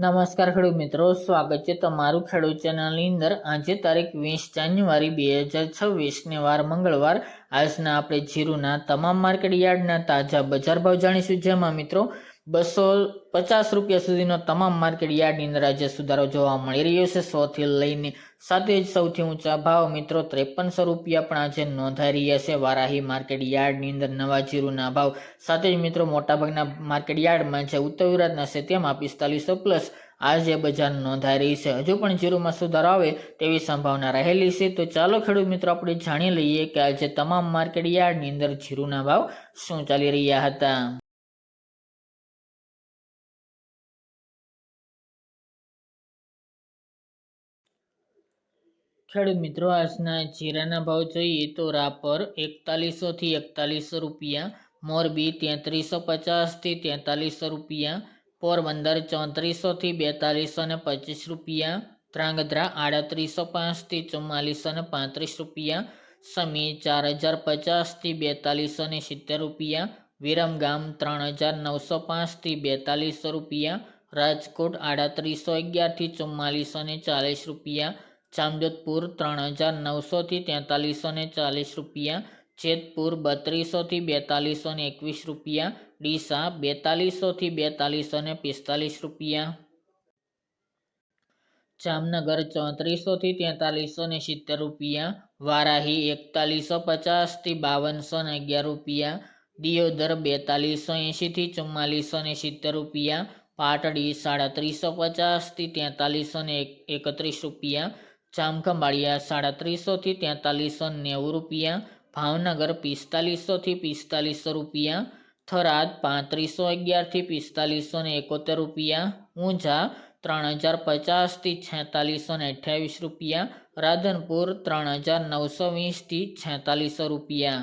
નમસ્કાર ખેડૂત મિત્રો, સ્વાગત છે તમારું ખેડૂત ચેનલની અંદર. આજે તારીખ વીસ જાન્યુઆરી બે હજાર છવ્વીસને વાર મંગળવાર. આજના આપણે જીરુના તમામ માર્કેટ યાર્ડના તાજા બજાર ભાવ જાણીશું. જેમાં મિત્રો બસો પચાસ રૂપિયા સુધીનો તમામ માર્કેટ યાર્ડની અંદર આજે સુધારો જોવા મળી રહ્યો છે. સોથી લઈને સાથે જ સૌથી ઊંચા ભાવ મિત્રો ત્રેપનસો રૂપિયા પણ આજે નોંધાઈ રહ્યા છે. વારાહી માર્કેટ યાર્ડની અંદર નવા જીરુના ભાવ સાથે જ મિત્રો મોટાભાગના માર્કેટ યાર્ડમાં જે ઉત્તર ગુજરાતના છે તેમાં પિસ્તાલીસો પ્લસ આજે બજાર નોંધાઈ રહી છે. હજુ પણ જીરુમાં સુધારો આવે તેવી સંભાવના રહેલી છે. તો ચાલો ખેડૂત મિત્રો આપણે જાણી લઈએ કે આજે તમામ માર્કેટ યાર્ડની અંદર જીરુના ભાવ શું ચાલી રહ્યા હતા. ખેડૂત મિત્રો, આજના જીરાના ભાવ જોઈએ તો રાપર એકતાલીસોથી એકતાલીસો રૂપિયા, મોરબી તેત્રીસો પચાસથી તેતાલીસો રૂપિયા, પોરબંદર ચોત્રીસોથી બેતાલીસો ને પચીસ રૂપિયા, ધ્રાંગધ્રા આડત્રીસો પાંચથી ચુમ્માલીસો ને પાંત્રીસ રૂપિયા, સમી ચાર હજાર પચાસથી બેતાલીસો ને સિત્તેર રૂપિયા, વિરમગામ ત્રણ હજાર નવસો પાંચથી બેતાલીસો રૂપિયા, રાજકોટ આડત્રીસો અગિયારથી ચુમ્માલીસો ને ચાલીસ રૂપિયા જામજોધપુર ત્રણ હજાર નવસોથી તેતાલીસો ને ચાલીસ રૂપિયા, જેતપુર બત્રીસોથી બેતાલીસો ને એકવીસ રૂપિયા, ડીસા બેતાલીસોથી બેતાલીસો ને પિસ્તાલીસ રૂપિયા. જામનગર ચોત્રીસોથી તેતાલીસો ને સિત્તેર રૂપિયા, વારાહી એકતાલીસો પચાસથી બાવનસો ને અગિયાર રૂપિયા, દિયોદર બેતાલીસો એંશીથી ચુમ્માલીસો ને સિત્તેર રૂપિયા, પાટડી સાડત્રીસો પચાસથી તેતાલીસો ને એકત્રીસ રૂપિયા જામખંભાળિયા સાડત્રીસોથી તેતાલીસો નેવું રૂપિયા, ભાવનગર પિસ્તાલીસોથી પિસ્તાલીસો રૂપિયા, થરાદ પાંત્રીસો અગિયારથી પિસ્તાલીસો ને એકોતેર રૂપિયા, ઊંઝા ત્રણ હજાર પચાસથી છેતાલીસો ને અઠ્યાવીસ રૂપિયા, રાધનપુર ત્રણ હજાર નવસો વીસથી છેતાલીસો રૂપિયા.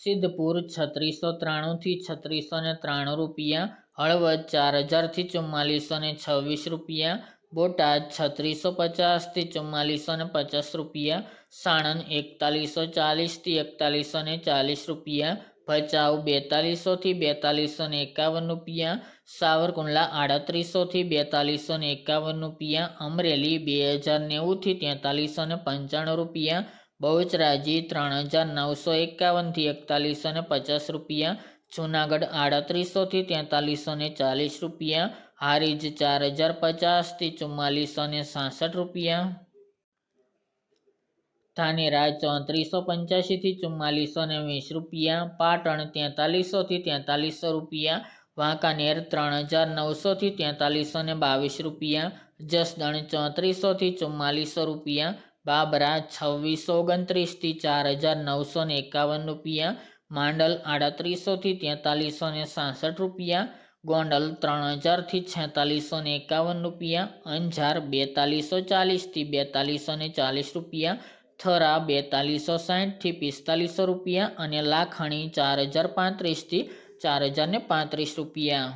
સિદ્ધપુર છત્રીસો ત્રાણુંથી છત્રીસો ને ત્રાણું રૂપિયા, હળવદ ચાર હજારથી ચુમ્માલીસો ને છવ્વીસ રૂપિયા બોટાદ છત્રીસો પચાસથી ચુમ્માલીસો ને પચાસ રૂપિયા, સાણંદ એકતાલીસો ચાલીસથી એકતાલીસો ને ચાલીસ રૂપિયા, ભચાઉ બેતાલીસોથી બેતાલીસો ને એકાવન રૂપિયા, સાવરકુંડલા આડત્રીસોથી બેતાલીસો ને એકાવન રૂપિયા, અમરેલી બે હજાર નેવુંથી તેતાલીસો ને પંચાણું રૂપિયા, બહુચરાજી ત્રણ હજાર નવસો એકાવનથી એકતાલીસો ને પચાસ રૂપિયા, જુનાગઢ આડત્રીસોથી તેતાલીસો ને ચાલીસ રૂપિયા હારીજ ચાર હજાર પચાસથી ચુમ્માલીસો ને સાસઠ રૂપિયા. ધાનેરા ચોત્રીસો પંચ્યાસીથી ચુમ્માલીસો ને વીસ રૂપિયા. પાટણ તેતાલીસોથી તેતાલીસો રૂપિયા. વાંકાનેર ત્રણ હજાર નવસોથી તેતાલીસો ને બાવીસ રૂપિયા. જસદણ ચોત્રીસોથી ચુમ્માલીસો રૂપિયા. બાબરા છવ્વીસો ઓગણત્રીસથી ચાર હજાર નવસો ને એકાવન રૂપિયા. માંડલ આડત્રીસોથી તેતાલીસો ને સાસઠ રૂપિયા. ગોંડલ ત્રણ હજારથી છેતાલીસો ને એકાવન રૂપિયા, અંજાર બેતાલીસો ચાલીસથી બેતાલીસો ને ચાલીસ રૂપિયા, થરા બેતાલીસો સાહીઠથી પિસ્તાલીસો રૂપિયા અને લાખણી ચાર હજાર પાંત્રીસથી ચાર હજાર પાંત્રીસ રૂપિયા.